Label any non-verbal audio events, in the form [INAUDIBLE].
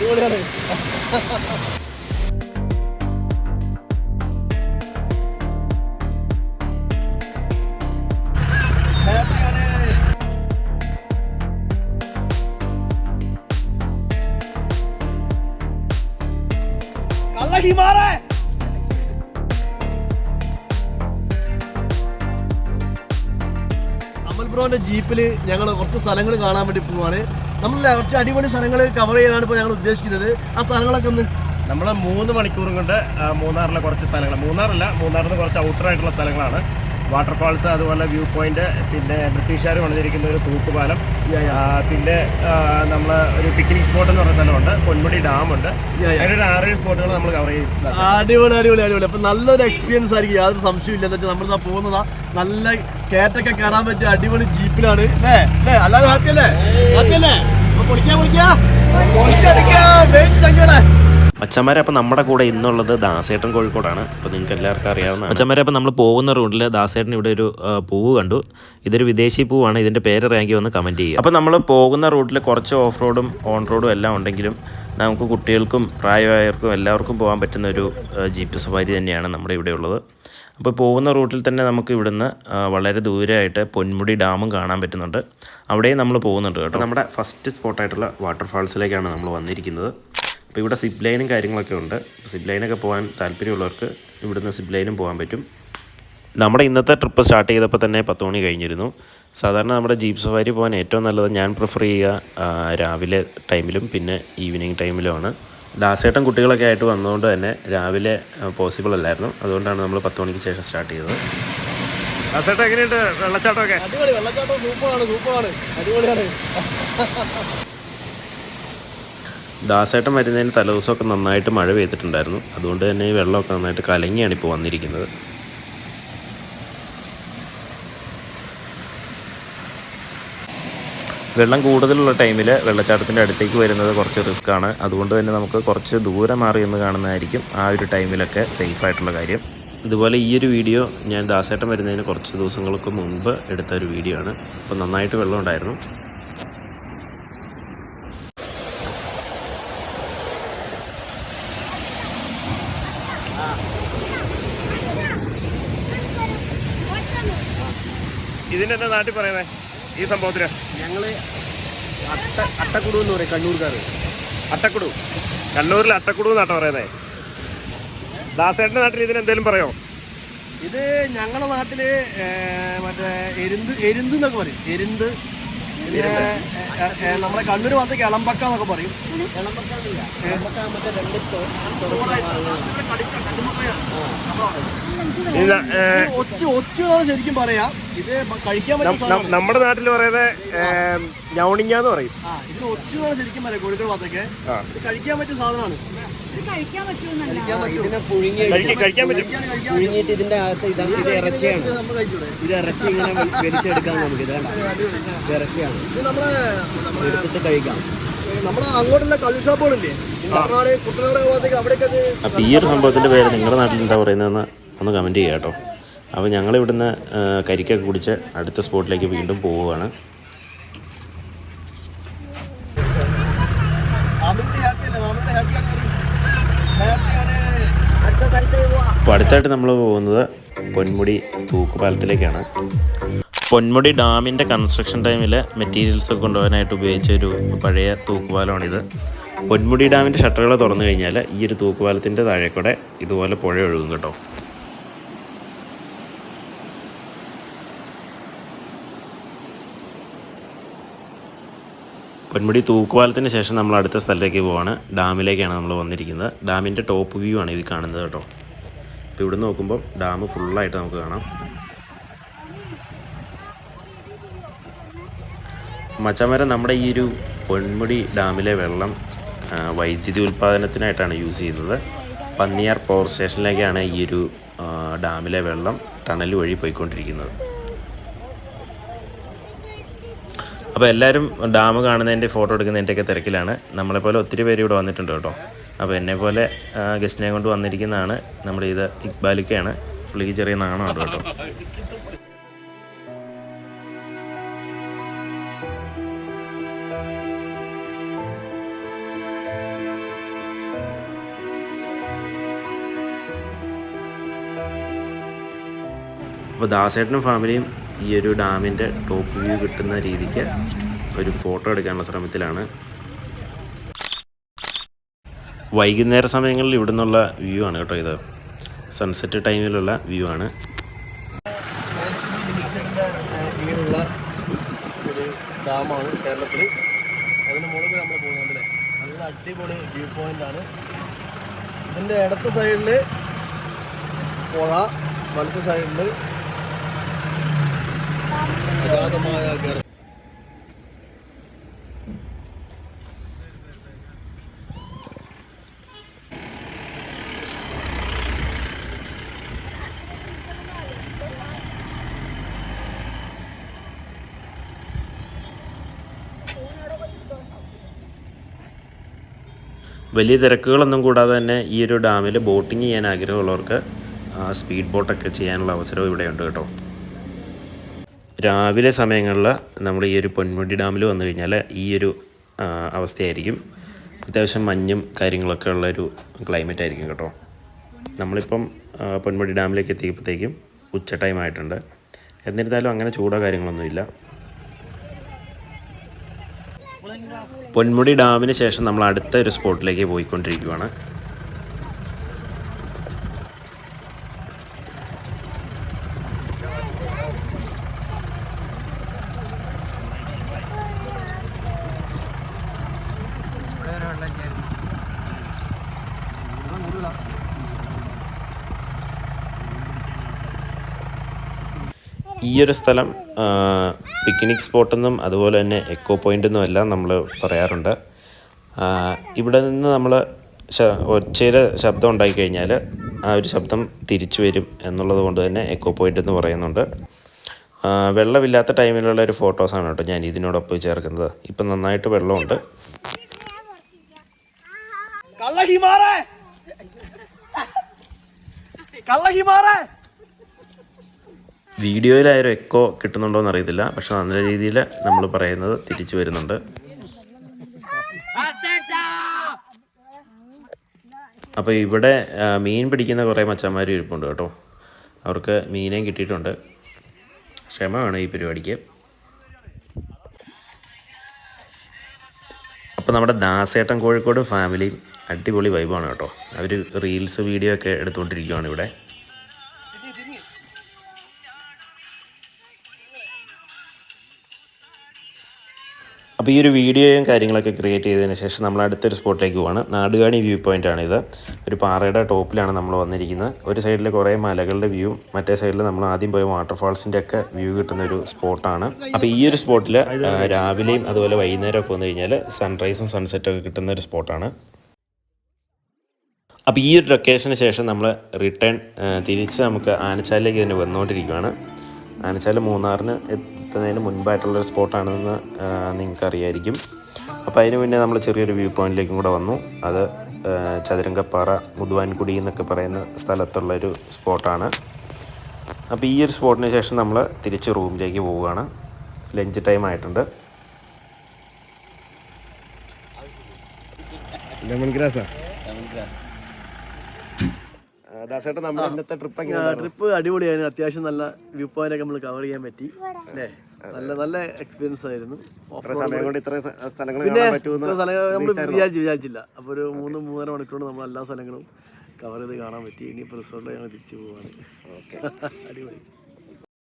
അടിപൊളിയാണ്. ഹിമാറേ അമൽ ബ്രോന്റെ ജീപ്പിൽ ഞങ്ങൾ കുറച്ച് സ്ഥലങ്ങൾ കാണാൻ വേണ്ടി പോവാണ്. നമ്മൾ കുറച്ച് അടിപൊളി സ്ഥലങ്ങൾ കവർ ചെയ്യാനാണ് ഇപ്പോൾ ഞങ്ങൾ ഉദ്ദേശിക്കുന്നത്. ആ സ്ഥലങ്ങളൊക്കെ ഒന്ന് നമ്മൾ മൂന്ന് മണിക്കൂറും കൊണ്ട് മൂന്നാറിലെ കുറച്ച് സ്ഥലങ്ങൾ മൂന്നാറല്ല മൂന്നാറിൽ കുറച്ച് ഔട്ടർ ആയിട്ടുള്ള സ്ഥലങ്ങളാണ്. വാട്ടർഫാൾസ് അതുപോലെ വ്യൂ പോയിന്റ് പിന്നെ ബ്രിട്ടീഷുകാർ പണിതിരിക്കുന്ന ഒരു തൂക്കുപാലം പിന്നെ നമ്മൾ ഒരു പിക്നിക് സ്പോട്ട് എന്ന് പറഞ്ഞ സ്ഥലമുണ്ട്. പൊന്മുടി ഡാമുണ്ട്. അങ്ങനെ ഒരു ആറേഴ് സ്പോട്ടുകൾ നമ്മൾ കവർ ചെയ്യും അടിപൊളി അടിപൊളി അടിപൊളി. അപ്പം നല്ലൊരു എക്സ്പീരിയൻസ് ആയിരിക്കും. യാതൊരു സംശയമില്ല എന്താ വെച്ചാൽ നമ്മളിതാ പോകുന്നതാ. നല്ല കയറ്റൊക്കെ കയറാൻ പറ്റിയ അടിപൊളി ജീപ്പിലാണ്. അല്ലേ അല്ലേ അല്ലാതെ ഹാപ്പി അല്ലേ? ഹാപ്പി അല്ലേ? അച്ഛന്മാരെ അപ്പം നമ്മുടെ കൂടെ ഇന്നുള്ളത് ദാസേട്ടൻ കോഴിക്കോടാണ്. അപ്പോൾ നിങ്ങൾക്ക് എല്ലാവർക്കും അറിയാവുന്ന അച്ഛന്മാരെ അപ്പം നമ്മൾ പോകുന്ന റൂട്ടിൽ ദാസേട്ടൻ ഇവിടെ ഒരു പൂവ് കണ്ടു. ഇതൊരു വിദേശി പൂവാണ്. ഇതിന്റെ പേര് റാങ്കി വന്ന് കമന്റ് ചെയ്യുക. അപ്പോൾ നമ്മൾ പോകുന്ന റൂട്ടിൽ കുറച്ച് ഓഫ് റോഡും ഓൺ റോഡും എല്ലാം ഉണ്ടെങ്കിലും നമുക്ക് കുട്ടികൾക്കും പ്രായമായവർക്കും എല്ലാവർക്കും പോകാൻ പറ്റുന്ന ഒരു ജീപ്പ് സവാരി തന്നെയാണ് നമ്മുടെ ഇവിടെ ഉള്ളത്. അപ്പോൾ പോകുന്ന റൂട്ടിൽ തന്നെ നമുക്ക് ഇവിടുന്ന് വളരെ ദൂരമായിട്ട് പൊന്മുടി ഡാമും കാണാൻ പറ്റുന്നുണ്ട്. അവിടെയും നമ്മൾ പോകുന്നുണ്ട് കേട്ടോ. നമ്മുടെ ഫസ്റ്റ് സ്പോട്ടായിട്ടുള്ള വാട്ടർഫാൾസിലേക്കാണ് നമ്മൾ വന്നിരിക്കുന്നത്. അപ്പോൾ ഇവിടെ സിപ്പ് ലൈനും കാര്യങ്ങളൊക്കെ ഉണ്ട്. സിപ്പ് ലൈനൊക്കെ പോകാൻ താല്പര്യമുള്ളവർക്ക് ഇവിടുന്ന് സിപ്പ് ലൈനും പോകാൻ പറ്റും. നമ്മുടെ ഇന്നത്തെ ട്രിപ്പ് സ്റ്റാർട്ട് ചെയ്തപ്പോൾ തന്നെ പത്ത് മണി കഴിഞ്ഞിരുന്നു. സാധാരണ നമ്മുടെ ജീപ്പ് സഫാരി പോകാൻ ഏറ്റവും നല്ലത് ഞാൻ പ്രിഫർ ചെയ്യുക രാവിലെ ടൈമിലും പിന്നെ ഈവനിങ് ടൈമിലുമാണ്. ദാസേട്ടൻ കുട്ടികളൊക്കെ ആയിട്ട് വന്നതുകൊണ്ട് തന്നെ രാവിലെ പോസിബിൾ അല്ലായിരുന്നു. അതുകൊണ്ടാണ് നമ്മൾ പത്ത് മണിക്ക് ശേഷം സ്റ്റാർട്ട് ചെയ്തത്. അസേട്ടാ എങ്ങനെയുണ്ട് വെള്ളച്ചാട്ടമൊക്കെ? അടിപൊളി വെള്ളച്ചാട്ടം സൂപ്പറാണ് സൂപ്പറാണ്. അടിപൊളിയാണ്. ദാസേട്ടൻ വരുന്നതിന് തലേദിവസമൊക്കെ നന്നായിട്ട് മഴ പെയ്തിട്ടുണ്ടായിരുന്നു. അതുകൊണ്ട് തന്നെ ഈ വെള്ളമൊക്കെ നന്നായിട്ട് കലങ്ങിയാണ് ഇപ്പോൾ വന്നിരിക്കുന്നത്. വെള്ളം കൂടുതലുള്ള ടൈമിൽ വെള്ളച്ചാട്ടത്തിന്റെ അടുത്തേക്ക് വരുന്നത് കുറച്ച് റിസ്ക് ആണ് അതുകൊണ്ട് തന്നെ നമുക്ക് കുറച്ച് ദൂരെ മാറി എന്ന് കാണുന്നതായിരിക്കും ആ ഒരു ടൈമിലൊക്കെ സേഫ് ആയിട്ടുള്ള കാര്യം. ഇതുപോലെ ഈ ഒരു വീഡിയോ ഞാൻ ദാസേട്ടൻ വരുന്നതിന് കുറച്ച് ദിവസങ്ങൾക്ക് മുമ്പ് എടുത്ത ഒരു വീഡിയോ ആണ്. അപ്പോൾ നന്നായിട്ട് വെള്ളം ഉണ്ടായിരുന്നു. ഇതിന്റെ നാട്ടിൽ പറയുന്നത് ഈ സംഭവത്തിന്? ഞങ്ങൾ അട്ട അട്ടക്കുടു എന്ന് പറയും കണ്ണൂർക്കാർ അട്ടക്കുടു. കണ്ണൂരിൽ അട്ടക്കുടു എന്നാട്ടോ പറയുന്നത് ദാസേട്ടന്റെ നാട്ടിൽ ഇതിന് എന്തെങ്കിലും പറയോ? ഇത് ഞങ്ങളുടെ നാട്ടിൽ മറ്റേ എരുന്ത് എരുന്ത് എന്നൊക്കെ പറയും. എരുന്ത് പിന്നെ നമ്മളെ കണ്ണൂർ ഭാഗത്തേക്ക് ഇളമ്പക്ക എന്നൊക്കെ പറയും. ഒച്ച് ഒച്ച് എന്നാണ് ശരിക്കും പറയാ. ഇത് കഴിക്കാൻ നം- നമ്മുടെ നാട്ടിൽ പറയുന്നത് ഞൗണിങ്ങ എന്ന് പറയും. ആ ഇത് ഒച്ച് എന്നാണ് ശരിക്കും പറയാം കോഴിക്കോട് ഭാഗത്തേക്ക്. ഇത് കഴിക്കാൻ പറ്റിയ സാധനമാണ്. കഴിക്കാൻ കഴിക്കാൻ പറ്റും. പുഴുങ്ങിയിട്ട് ഇതിന്റെ അകത്ത് ഇതാണ് ഇത് ഇറച്ചിയാണ്. ഇത് ഇറച്ചി ഇങ്ങനെ വലിച്ചെടുക്കാം നമുക്ക് ഇത് കണ്ടോ? ഇത് ഇറച്ചിയാണ്. ഇത് നമ്മളെ നമ്മളെ എടുത്തിട്ട് കഴിക്കാം. അപ്പം ഈ ഒരു സംഭവത്തിന്റെ പേര് നിങ്ങളുടെ നാട്ടിൽ എന്താ പറയുന്നതെന്ന് ഒന്ന് കമന്റ് ചെയ്യാം കേട്ടോ. അപ്പോൾ ഞങ്ങൾ ഇവിടുന്ന് കരിക്കൊക്കെ കുടിച്ച് അടുത്ത സ്പോട്ടിലേക്ക് വീണ്ടും പോവുകയാണ് മാമിന്റെ ഹാപ്പി അല്ലേ മാമിന്റെ ഹാപ്പിയാണ് ഹാപ്പിയാണ് അടുത്ത സ്ഥലത്ത് പോവാ അപ്പോൾ അടുത്തായിട്ട് നമ്മൾ പോകുന്നത് പൊന്മുടി തൂക്കുപാലത്തിലേക്കാണ്. പൊന്മുടി ഡാമിന്റെ കൺസ്ട്രക്ഷൻ ടൈമിൽ മെറ്റീരിയൽസ് ഒക്കെ കൊണ്ടുപോകാനായിട്ട് ഉപയോഗിച്ച ഒരു പഴയ തൂക്കുപാലമാണിത്. പൊന്മുടി ഡാമിന്റെ ഷട്ടറുകൾ തുറന്നു കഴിഞ്ഞാൽ ഈ ഒരു തൂക്കുപാലത്തിന്റെ താഴെ ഇതുപോലെ പുഴ ഒഴുകും കേട്ടോ. പൊന്മുടി തൂക്കുപാലത്തിന് ശേഷം നമ്മൾ അടുത്ത സ്ഥലത്തേക്ക് പോവാണ്. ഡാമിലേക്കാണ് നമ്മൾ വന്നിരിക്കുന്നത്. ഡാമിന്റെ ടോപ്പ് വ്യൂ ആണ് ഇത് കാണുന്നത് കേട്ടോ. അപ്പോൾ ഇവിടെ നോക്കുമ്പോൾ ഡാം ഫുള്ളായിട്ട് നമുക്ക് കാണാം. മച്ചമരം നമ്മുടെ ഈ ഒരു പൊന്മുടി ഡാമിലെ വെള്ളം വൈദ്യുതി ഉൽപ്പാദനത്തിനായിട്ടാണ് യൂസ് ചെയ്യുന്നത്. പന്നിയാർ പവർ സ്റ്റേഷനിലേക്കാണ് ഈ ഒരു ഡാമിലെ വെള്ളം ടണൽ വഴി പോയിക്കൊണ്ടിരിക്കുന്നത്. അപ്പോൾ എല്ലാവരും ഡാം കാണുന്നതിന്റെ ഫോട്ടോ എടുക്കുന്നതിന്റെയൊക്കെ തിരക്കിലാണ്. നമ്മളെപ്പോലെ ഒത്തിരി പേര് ഇവിടെ വന്നിട്ടുണ്ട് കേട്ടോ. അപ്പോൾ എന്നെപ്പോലെ ഗസ്റ്റിനെ കൊണ്ട് വന്നിരിക്കുന്നതാണ് നമ്മുടെ ഇത് ഇക്ബാലിക്കയാണ്. പുള്ളിക്ക് ചെറിയ നാണമുണ്ട് കേട്ടോ. അപ്പോൾ ദാസേട്ടനും ഫാമിലിയും ഈ ഒരു ഡാമിന്റെ ടോപ്പ് വ്യൂ കിട്ടുന്ന രീതിക്ക് ഒരു ഫോട്ടോ എടുക്കാനുള്ള ശ്രമത്തിലാണ്. വൈകുന്നേര സമയങ്ങളിൽ ഇവിടെ നിന്നുള്ള വ്യൂ ആണ് കേട്ടോ ഇത്. സൺസെറ്റ് ടൈമിലുള്ള വ്യൂ ആണ്. കീഴിലുള്ള ഒരു ഡാമാണ് കേരളത്തിൽ അതിന് മുകളിൽ നമ്മൾ പോകുന്നുണ്ട് നല്ല അടിപൊളി വ്യൂ പോയിന്റ് ആണ്. ഇതിന്റെ ഇടത്തെ സൈഡിൽ പുഴ വലത്ത് സൈഡിൽ അഗാധമായ ഗർഭം വലിയ തിരക്കുകളൊന്നും കൂടാതെ തന്നെ ഈ ഒരു ഡാമിൽ ബോട്ടിങ് ചെയ്യാൻ ആഗ്രഹമുള്ളവർക്ക് സ്പീഡ് ബോട്ടൊക്കെ ചെയ്യാനുള്ള അവസരവും ഇവിടെയുണ്ട് കേട്ടോ. രാവിലെ സമയങ്ങളിൽ നമ്മൾ ഈ ഒരു പൊന്മുടി ഡാമിൽ വന്നു കഴിഞ്ഞാൽ ഈ ഒരു അവസ്ഥയായിരിക്കും. അത്യാവശ്യം മഞ്ഞും കാര്യങ്ങളൊക്കെ ഉള്ളൊരു ക്ലൈമറ്റ് ആയിരിക്കും കേട്ടോ. നമ്മളിപ്പം പൊന്മുടി ഡാമിലേക്ക് എത്തിയപ്പോഴത്തേക്കും ഉച്ച ടൈം ആയിട്ടുണ്ട്. എന്നിരുന്നാലും അങ്ങനെ ചൂടോ കാര്യങ്ങളൊന്നുമില്ല. പൊന്മുടി ഡാമിന് ശേഷം നമ്മൾ അടുത്ത ഒരു സ്പോട്ടിലേക്ക് പോയിക്കൊണ്ടിരിക്കുകയാണ് ഈ ഒരു സ്ഥലം പിക്നിക് സ്പോട്ടെന്നും അതുപോലെ തന്നെ എക്കോ പോയിന്റ് എന്നും എല്ലാം നമ്മൾ പറയാറുണ്ട്. ഇവിടെ നിന്ന് നമ്മൾ ഒച്ചയുടെ ശബ്ദം ഉണ്ടായി കഴിഞ്ഞാൽ ആ ഒരു ശബ്ദം തിരിച്ചു വരും എന്നുള്ളത് കൊണ്ട് തന്നെ എക്കോ പോയിന്റ് എന്ന് പറയുന്നുണ്ട്. വെള്ളമില്ലാത്ത ടൈമിലുള്ള ഒരു ഫോട്ടോസാണ് കേട്ടോ ഞാൻ ഇതിനോടൊപ്പം ചേർക്കുന്നത്. ഇപ്പം നന്നായിട്ട് വെള്ളമുണ്ട്. കള്ള ഹിമാറേ കള്ള ഹിമാറേ വീഡിയോയിലായാലും എക്കോ കിട്ടുന്നുണ്ടോ എന്ന് അറിയത്തില്ല. പക്ഷെ നല്ല രീതിയിൽ നമ്മൾ പറയുന്നത് തിരിച്ചു വരുന്നുണ്ട്. അപ്പോൾ ഇവിടെ മീൻ പിടിക്കുന്ന കുറേ മച്ചന്മാർ ഇരിപ്പുണ്ട് കേട്ടോ. അവർക്ക് മീനേം കിട്ടിയിട്ടുണ്ട്. ക്ഷമ വേണം ഈ പരിപാടിക്ക്. അപ്പോൾ നമ്മുടെ ദാസേട്ടൻ കോഴിക്കോട് ഫാമിലിയും അടിപൊളി വൈബാണ് കേട്ടോ. അവർ റീൽസ് വീഡിയോ ഒക്കെ എടുത്തുകൊണ്ടിരിക്കുകയാണ് ഇവിടെ. അപ്പോൾ ഈ ഒരു വീഡിയോയും കാര്യങ്ങളൊക്കെ ക്രിയേറ്റ് ചെയ്തതിന് ശേഷം നമ്മൾ അടുത്തൊരു സ്പോട്ടിലേക്ക് പോവാണ്. നാടുകാണി വ്യൂ പോയിന്റ് ആണിത് ഒരു പാറയുടെ ടോപ്പിലാണ് നമ്മൾ വന്നിരിക്കുന്നത്. ഒരു സൈഡിൽ കുറേ മലകളുടെ വ്യൂ മറ്റേ സൈഡിൽ നമ്മൾ ആദ്യം പോയ വാട്ടർഫാൾസിന്റെ ഒക്കെ വ്യൂ കിട്ടുന്ന ഒരു സ്പോട്ടാണ് അപ്പോൾ ഈ ഒരു സ്പോട്ടിൽ രാവിലെയും അതുപോലെ വൈകുന്നേരം ഒക്കെ വന്നു കഴിഞ്ഞാൽ സൺറൈസും സൺസെറ്റും ഒക്കെ കിട്ടുന്ന ഒരു സ്പോട്ടാണ് അപ്പോൾ ഈ ഒരു ലൊക്കേഷന് ശേഷം നമ്മൾ റിട്ടേൺ തിരിച്ച് നമുക്ക് ആനച്ചാലിലേക്ക് തന്നെ വന്നുകൊണ്ടിരിക്കുകയാണ് ആനച്ചാൽ മൂന്നാറിന് എത്തുന്നതിന് മുൻപായിട്ടുള്ളൊരു സ്പോട്ടാണെന്ന് നിങ്ങൾക്ക് അറിയായിരിക്കും അപ്പോൾ അതിന് മുന്നേ നമ്മൾ ചെറിയൊരു വ്യൂ പോയിന്റിലേക്കും കൂടെ വന്നു. അത് ചതുരംഗപ്പാറ മുതുവാൻകുടി എന്നൊക്കെ പറയുന്ന സ്ഥലത്തുള്ളൊരു സ്പോട്ടാണ്. അപ്പോൾ ഈ ഒരു സ്പോട്ടിന് ശേഷം നമ്മൾ തിരിച്ച് റൂമിലേക്ക് പോവുകയാണ്. ലഞ്ച് ടൈം ആയിട്ടുണ്ട്. ലെമൺ ഗ്രാസാ? ദാസേട്ടൻ നമ്മുടെ ഇന്നത്തെ ട്രിപ്പ് അടിപൊളിയായിരുന്നു അത്യാവശ്യം നല്ല വ്യൂ പോയിന്റ് ഒക്കെ നമ്മൾ കവർ ചെയ്യാൻ പറ്റി. അല്ലേ? നല്ല നല്ല എക്സ്പീരിയൻസ് ആയിരുന്നു. പിന്നെ നമ്മൾ വിചാരിച്ചു വിചാരിച്ചില്ല. അപ്പോൾ ഒരു മൂന്ന് മൂന്നര മണിക്കൂർ നമ്മൾ എല്ലാ സ്ഥലങ്ങളും കവർ ചെയ്ത് കാണാൻ പറ്റി. ഇനി റിസോർട്ടിൽ ഞങ്ങൾ തിരിച്ചു പോവാണ്. [LAUGHS] അടിപൊളി.